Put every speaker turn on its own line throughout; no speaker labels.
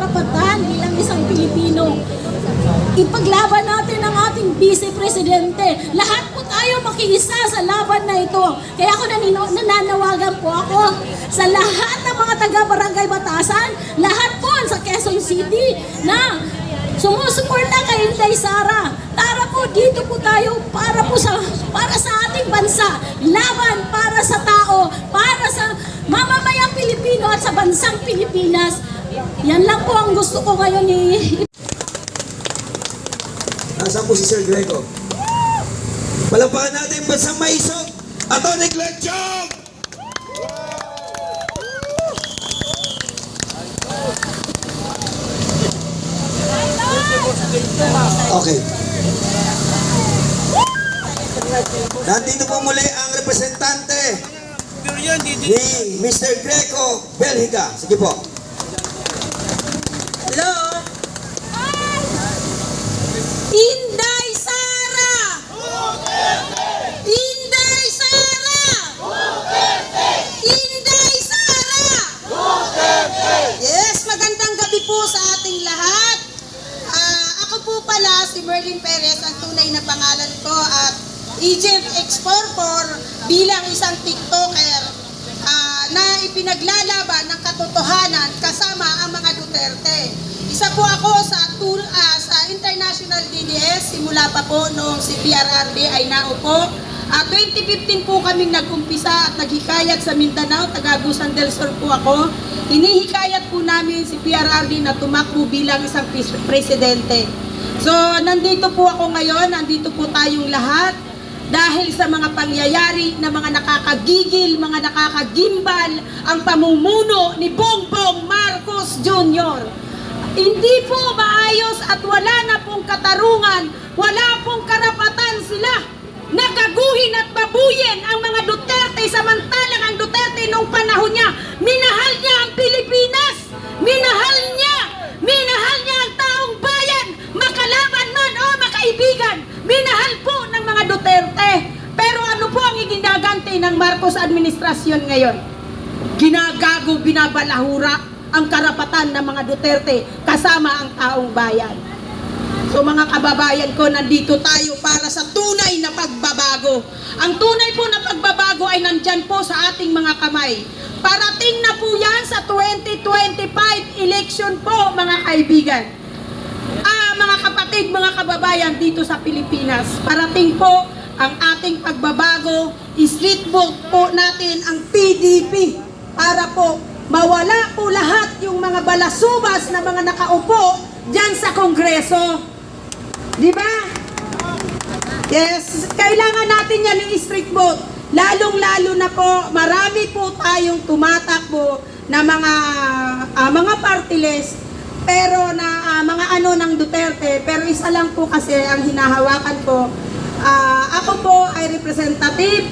karapatan bilang isang Pilipino. Ipaglaban natin ang ating Vice Presidente. Lahat po tayo makiisa sa laban na ito. Kaya ako nanino, nananawagan po ako sa lahat ng mga taga-barangay Batasan, lahat po sa Quezon City na sumusuporta kay Inday Sara. Tara po, dito po tayo para po sa para sa ating bansa. Laban para sa tao, para sa mamamayang Pilipino at sa bansang Pilipinas. Yan lang po ang gusto ko ngayon ni
Nasaan po si Sir Greco? Palampakan natin bansang maisog! Atty. Glenn Chong! Okay. Nandito po muli ang representante ni Mr. Greco Belhica. Sige po.
Hello? Inday Sara! Inday Sara! Inday Sara!
Yes, magandang gabi po sa ating lahat. Ah, ako po pala si Merlin Perez, ang tunay na pangalan ko at Agent X44 bilang isang TikToker na ipinaglalaban ng katotohanan kasama ang mga Duterte. Isa po ako sa tour, ah, sa International DDS simula pa po noong si PRRD ay naupo. Ah, 2015 po kaming nag-umpisa at naghikayat sa Mindanao, taga Agusan del Sur po ako. Hinihikayat po namin si PRRD na tumakbo bilang isang pres- presidente. So, nandito po ako ngayon, nandito po tayong lahat dahil sa mga pangyayari na mga nakakagigil, mga nakakagimbal ang pamumuno ni Bongbong Marcos Jr. Hindi po maayos at wala na pong katarungan, wala pong karapatan sila nagaguhin at babuyin ang mga Duterte samantalang ang Duterte nung panahon niya, minahal niya ang Pilipinas, minahal niya, minahal niya ang taong bayan, makalaban man o makaibigan, minahal po mga Duterte. Pero ano po ang iginaganti ng Marcos administrasyon ngayon? Ginagago, binabalahura ang karapatan ng mga Duterte kasama ang taong bayan. So mga kababayan ko, nandito tayo para sa tunay na pagbabago. Ang tunay po na pagbabago ay nandyan po sa ating mga kamay. Parating na po yan sa 2025 election po mga kaibigan. Ah, mga kapatid, mga kababayan dito sa Pilipinas, parating po ang ating pagbabago, street vote po natin ang PDP para po mawala po lahat yung mga balasubas na mga nakaupo dyan sa Kongreso. Di ba? Yes, kailangan natin yan yung street vote. Lalong-lalo na po, marami po tayong tumatakbo na mga ah, mga party list pero na ah, mga ano ng Duterte pero isa lang po kasi ang hinahawakan ko Ah, ako po ay representative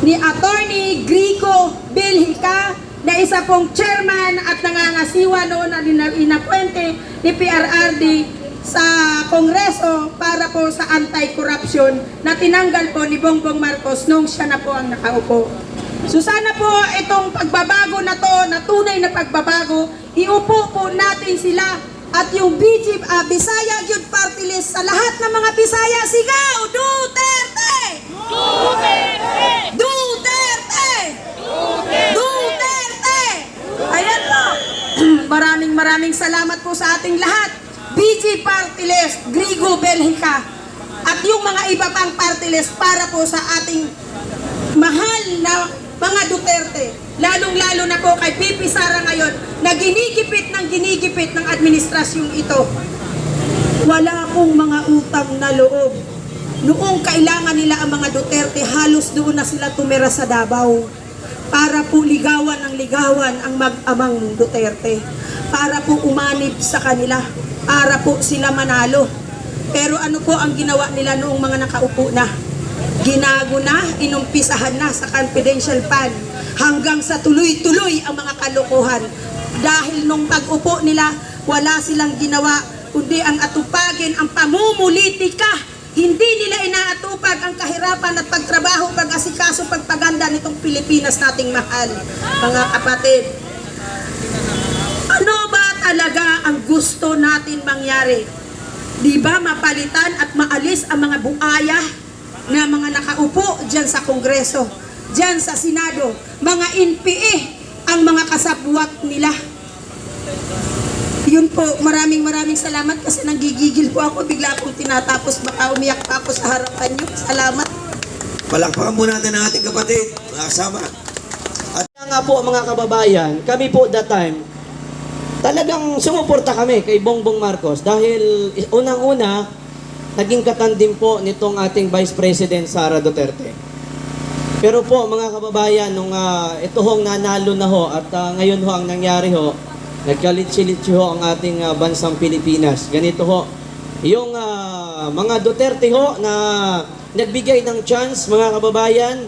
ni Attorney Grico Bilhica na isa pong chairman at nangangasiwa noon na ina- inapuente ni PRRD sa Kongreso para po sa anti-corruption na tinanggal po ni Bongbong Marcos nung siya na po ang nakaupo. So sana po itong pagbabago na to, na tunay na pagbabago, iupo po natin sila at yung BG, ah, Bisaya Youth Party List sa lahat ng mga Bisaya, sigaw! Duterte! Duterte! Duterte! Duterte! Ayan po. maraming maraming salamat po sa ating lahat. BG Party List, Grigo Belhica, at yung mga iba pang party list para po sa ating mahal na mga Duterte, lalong-lalo na po kay Pipi Sara ngayon, na ginikipit ng ginikipit ng administrasyong ito. Wala pong mga utang na loob. Noong kailangan nila ang mga Duterte, halos doon na sila tumira sa Davao para po ligawan ng ligawan ang mag-amang Duterte. Para po umanib sa kanila. Para po sila manalo. Pero ano po ang ginawa nila noong mga nakaupo na? Ginago na, inumpisahan na sa confidential fund hanggang sa tuloy-tuloy ang mga kalokohan. Dahil nung pag-upo nila, wala silang ginawa kundi ang atupagin ang pamumulitika. Hindi nila inaatupag ang kahirapan at pagtrabaho, pag-asikaso, pagpaganda nitong Pilipinas nating mahal. Mga kapatid, ano ba talaga ang gusto natin mangyari? Di ba mapalitan at maalis ang mga buaya na mga nakaupo dyan sa Kongreso, dyan sa Senado, mga NPA ang mga kasabwat nila. Yun po, maraming maraming salamat kasi nanggigigil po ako, bigla akong tinatapos, baka umiyak pa ako sa harapan niyo. Salamat.
Palakpakan po natin ang ating kapatid, mga kasama.
Kaya nga po mga kababayan, kami po that time, talagang sumuporta kami kay Bongbong Marcos dahil unang-una, naging katandim po nitong ating Vice President Sara Duterte. Pero po mga kababayan, nung ah, ito hong nanalo na ho at ah, ngayon ho ang nangyari ho, nagkalitsi-litsi ho ang ating ah, bansang Pilipinas. Ganito ho, yung ah, mga Duterte ho na nagbigay ng chance mga kababayan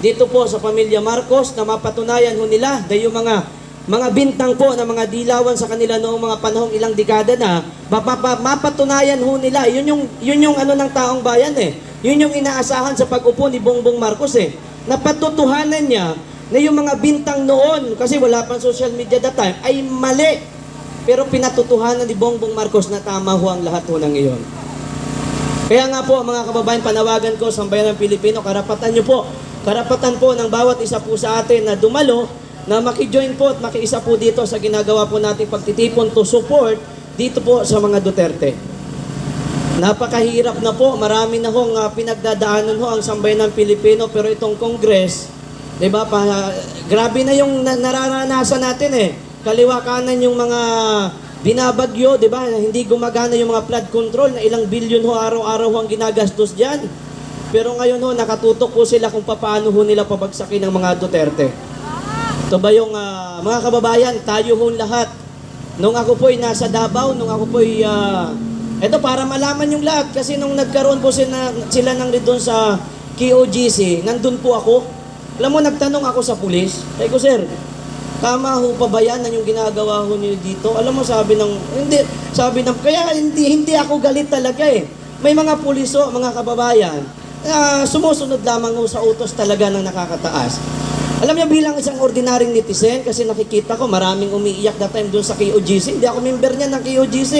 dito po sa pamilya Marcos na mapatunayan ho nila dahil yung mga mga bintang po na mga dilawan sa kanila noong mga panahong ilang dekada na mapapa, mapatunayan ho nila. Yun yung yun yung ano ng taong bayan eh. Yun yung inaasahan sa pag-upo ni Bongbong Marcos eh. Napatutuhanan niya na yung mga bintang noon kasi wala pang social media that time ay mali. Pero pinatutuhanan ni Bongbong Marcos na tama ho ang lahat ho ng iyon. Kaya nga po mga kababayan, panawagan ko sa bayan ng Pilipino, karapatan nyo po, karapatan po ng bawat isa po sa atin na dumalo, na makijoin po at makiisa po dito sa ginagawa po nating pagtitipon to support dito po sa mga Duterte. Napakahirap na po, marami na hong ah, pinagdadaanan ho ang sambayan ng Pilipino, pero itong Congress, di ba, pa, grabe na yung na- nararanasan natin eh. Kaliwa kanan yung mga binabagyo, di ba, hindi gumagana yung mga flood control na ilang bilyon ho araw-araw ho ang ginagastos dyan. Pero ngayon ho, nakatutok po sila kung paano ho nila pabagsakin ng mga Duterte. Ito ba yung ah, mga kababayan, tayo ho lahat. Nung ako po'y nasa Davao, nung ako po'y... ah, ito para malaman yung lahat kasi nung nagkaroon po sila, sila ng doon sa KOGC, nandun po ako. Alam mo, nagtanong ako sa pulis. Sabi ko, sir, tama ho pa ba yan yung ginagawa ho niyo dito? Alam mo, sabi ng, hindi, sabi ng, kaya hindi, hindi ako galit talaga eh. May mga pulis ho, mga kababayan, ah, sumusunod lamang ho sa utos talaga ng nakakataas. Alam niyo bilang isang ordinaryong netizen, kasi nakikita ko maraming umiiyak that time doon sa KOGC. Hindi ako member niya ng KOGC.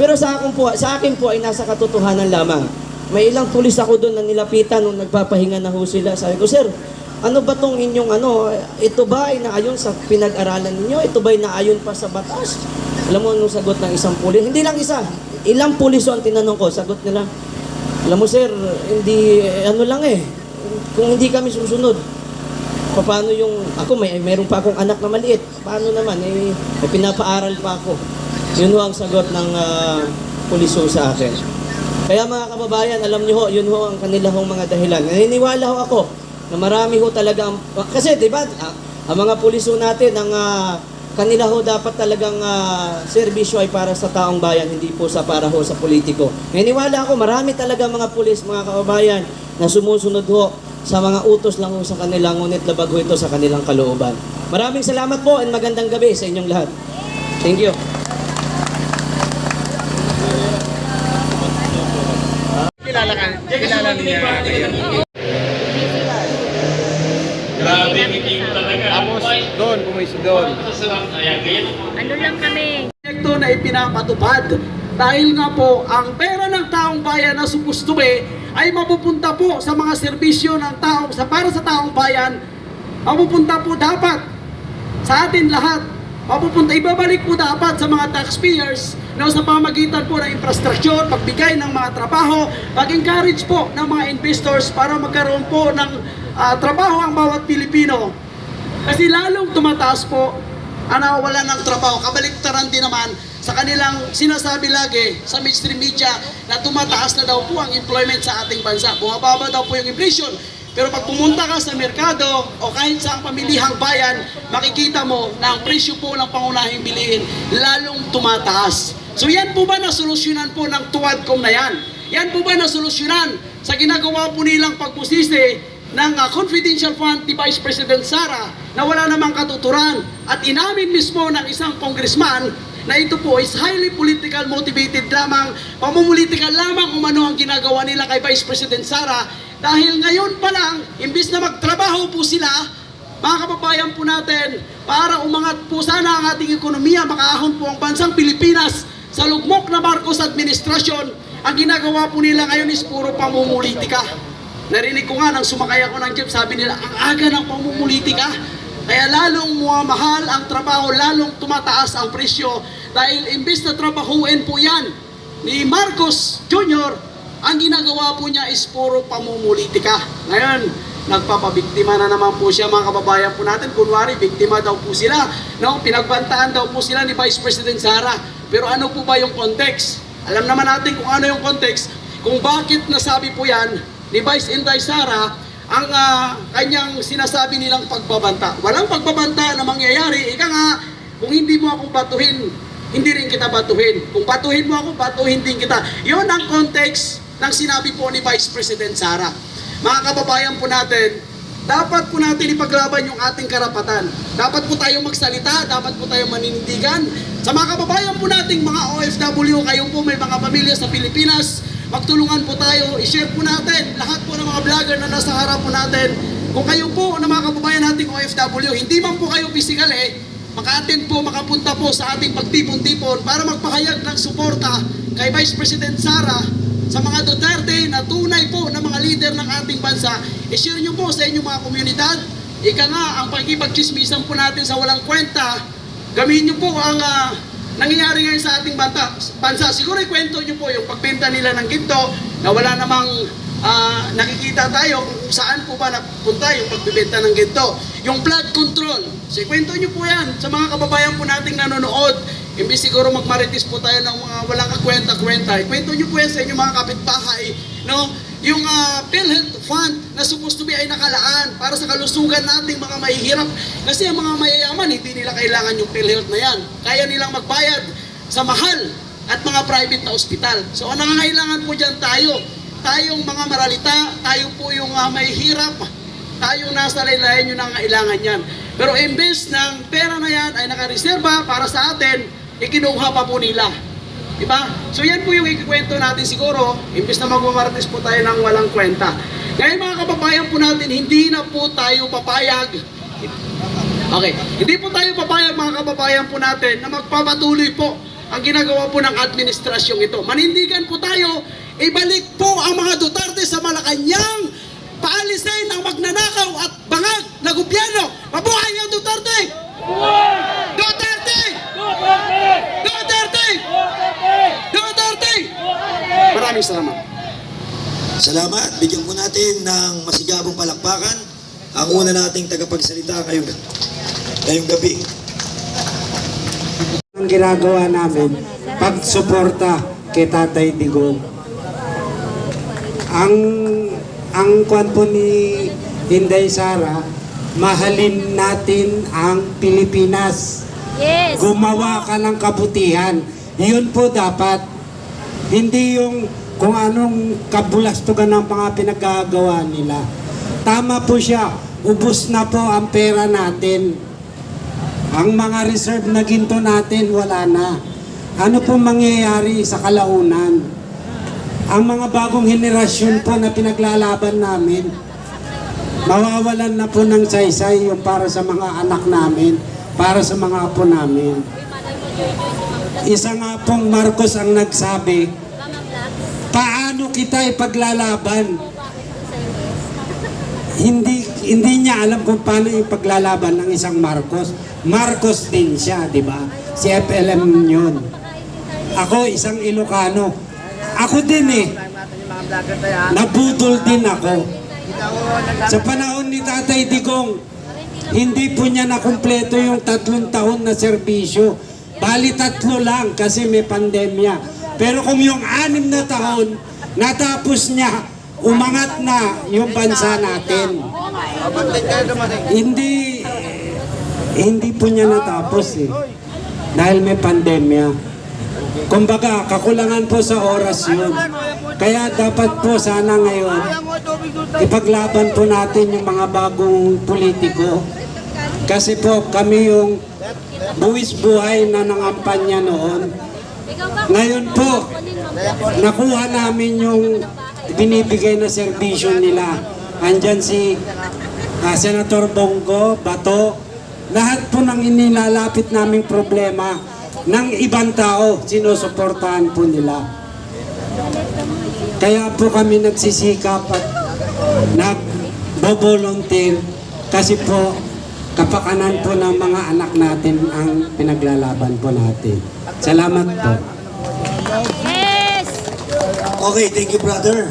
Pero sa akin po, sa akin po ay nasa katotohanan lamang. May ilang pulis ako doon na nilapitan nung nagpapahinga na ho sila. Sabi ko, sir, ano ba tong inyong ano, ito ba ay naayon sa pinag-aralan ninyo? Ito ba ay naayon pa sa batas? Alam mo anong sagot ng isang pulis? Hindi lang isa. Ilang pulis ang tinanong ko, sagot nila. Alam mo sir, hindi, ano lang eh. Kung hindi kami susunod, paano yung, ako may, meron pa akong anak na maliit. Paano naman, eh, may pinapaaral pa ako. Yun ho ang sagot ng uh, pulis sa akin. Kaya mga kababayan, alam niyo ho, yun ho ang kanila hong mga dahilan. Naniniwala ho ako na marami ho talaga, ang, kasi di ba, ah, ang mga pulis ho natin, ang ah, kanila ho dapat talagang ah, serbisyo ay para sa taong bayan, hindi po sa para ho sa politiko. Naniniwala ako, marami talaga mga pulis, mga kababayan, na sumusunod ho sa mga utos lang sa kanila, ngunit labag ho ito sa kanilang kalooban. Maraming salamat po and magandang gabi sa inyong lahat. Thank you.
Kilala ka, kilala niya.
Grabe, hindi ko talaga.
Tapos doon, pumiso doon.
Ano lang kami?
proyekto na ipinapatupad. Dahil nga po, ang pera ng taong bayan na supustubi ay mapupunta po sa mga serbisyo ng tao, sa para sa taong bayan, mapupunta po dapat sa atin lahat. Mapupunta, ibabalik po dapat sa mga taxpayers na sa pamagitan po ng infrastructure, pagbigay ng mga trabaho, pag-encourage po ng mga investors para magkaroon po ng ah, trabaho ang bawat Pilipino. Kasi lalong tumataas po ang nawawalan ng trabaho. Kabaliktaran din naman sa kanilang sinasabi lagi sa mainstream media na tumataas na daw po ang employment sa ating bansa. Bumababa daw po yung inflation. Pero pag pumunta ka sa merkado o kahit sa pamilihang bayan, makikita mo na ang presyo po ng pangunahing bilihin lalong tumataas. So yan po ba na solusyonan po ng tuwadcom na yan? Yan po ba na solusyonan sa ginagawa po nilang pagpusisi ng uh, confidential fund ni Vice President Sara na wala namang katuturan at inamin mismo ng isang congressman na ito po is highly political motivated lamang, pamumulitikal lamang umano ang ginagawa nila kay Vice President Sara dahil ngayon pa lang, imbis na magtrabaho po sila, mga kababayan po natin, para umangat po sana ang ating ekonomiya, makaahon po ang bansang Pilipinas sa lugmok na Marcos administrasyon, ang ginagawa po nila ngayon is puro pamumulitika. Narinig ko nga nang sumakay ako ng jeep, sabi nila, ang aga ng pamumulitika. Kaya lalong mahal ang trabaho, lalong tumataas ang presyo dahil imbis na trabahuin po yan ni Marcos Jr., ang ginagawa po niya is puro pamumulitika. Ngayon, nagpapabiktima na naman po siya mga kababayan po natin. Kunwari, biktima daw po sila. No? Pinagbantaan daw po sila ni Vice President Sara. Pero ano po ba yung context? Alam naman natin kung ano yung context, kung bakit nasabi po yan ni Vice Inday Sara ang ah, kanyang sinasabi nilang pagbabanta. Walang pagbabanta na mangyayari. Ika nga, kung hindi mo ako batuhin, hindi rin kita batuhin. Kung batuhin mo ako, batuhin din kita. Yon ang context ng sinabi po ni Vice President Sara. Mga kababayan po natin, dapat po natin ipaglaban yung ating karapatan. Dapat po tayo magsalita, dapat po tayo manindigan. Sa mga kababayan po nating mga OFW, kayo po may mga pamilya sa Pilipinas, magtulungan po tayo, i-share po natin lahat po ng mga vlogger na nasa harap po natin. Kung kayo po na mga kababayan nating OFW, hindi man po kayo physical eh, maka-attend po, makapunta po sa ating pagtipon-tipon para magpahayag ng suporta kay Vice President Sara sa mga Duterte na tunay po na mga leader ng ating bansa. I-share nyo po sa inyong mga komunidad. Ika nga, ang pagkipagchismisan po natin sa walang kwenta, gamitin nyo po ang ah, nangyayari ngayon sa ating banta, bansa. Siguro ikwento nyo po yung pagbenta nila ng ginto na wala namang ah, nakikita tayo kung saan po ba napunta yung pagbibenta ng ginto. Yung flood control. So ikwento nyo po yan sa mga kababayan po nating nanonood. Imbis siguro magmaritis po tayo ng mga walang kakwenta-kwenta. Ikwento nyo po yan sa inyong mga kapitbahay. No? Yung uh, PhilHealth Fund na supposed to be ay nakalaan para sa kalusugan nating mga mahihirap. Kasi ang mga mayayaman, hindi nila kailangan yung PhilHealth na yan. Kaya nilang magbayad sa mahal at mga private na ospital. So ang nangangailangan po dyan tayo, tayong mga maralita, tayo po yung uh, mahihirap, tayong nasa laylayan yung nangangailangan yan. Pero imbes ng pera na yan ay nakareserba para sa atin, ikinuha pa po nila. Diba? So yan po yung ikikwento natin siguro, imbes na magmamartes po tayo ng walang kwenta. Ngayon mga kababayan po natin, hindi na po tayo papayag. Okay, hindi po tayo papayag mga kababayan po natin na magpapatuloy po ang ginagawa po ng administrasyong ito. Manindigan po tayo, ibalik po ang mga Duterte sa Malacanang, paalisin ang magnanakaw at bangag na gobyerno. Mabuhay ang Duterte! Duterte! Duterte! Duterte! Maraming salamat.
Salamat. Bigyan po natin ng masigabong palakpakan ang una nating tagapagsalita ngayong, ngayong gabi.
Ginagawa namin pagsuporta kay Tatay Digong. Ang ang kwan po ni Inday Sara, mahalin natin ang Pilipinas.
Yes.
Gumawa ka ng kabutihan. Yun po dapat. Hindi yung kung anong kabulastugan ng mga pinagagawa nila. Tama po siya. Ubus na po ang pera natin. Ang mga reserve na ginto natin, wala na. Ano po mangyayari sa kalaunan? Ang mga bagong henerasyon po na pinaglalaban namin, mawawalan na po ng saysay yung para sa mga anak namin, para sa mga apo namin. Isa nga pong Marcos ang nagsabi, paano kita ipaglalaban? Hindi hindi niya alam kung paano ipaglalaban ng isang Marcos. Marcos din siya, di ba? Si FLM yun. Ako, isang Ilocano. Ako din eh. Nabudol din ako. Sa panahon ni Tatay Digong, hindi po niya nakumpleto yung tatlong taon na serbisyo. Bali tatlo lang kasi may pandemya. Pero kung yung anim na taon, natapos niya, umangat na yung bansa natin. Hindi, hindi po niya natapos eh. Dahil may pandemya. Kumbaga, kakulangan po sa oras yun. Kaya dapat po sana ngayon, ipaglaban po natin yung mga bagong politiko. Kasi po kami yung buwis buhay na nangampanya noon. Ngayon po, nakuha namin yung binibigay na serbisyo nila. Andyan si ah, Senator Bongo, Bato, lahat po ng inilalapit naming problema ng ibang tao, sinusuportahan po nila. Kaya po kami nagsisikap at nag-volunteer kasi po kapakanan po ng mga anak natin ang pinaglalaban po natin. Salamat po.
Okay, thank you brother.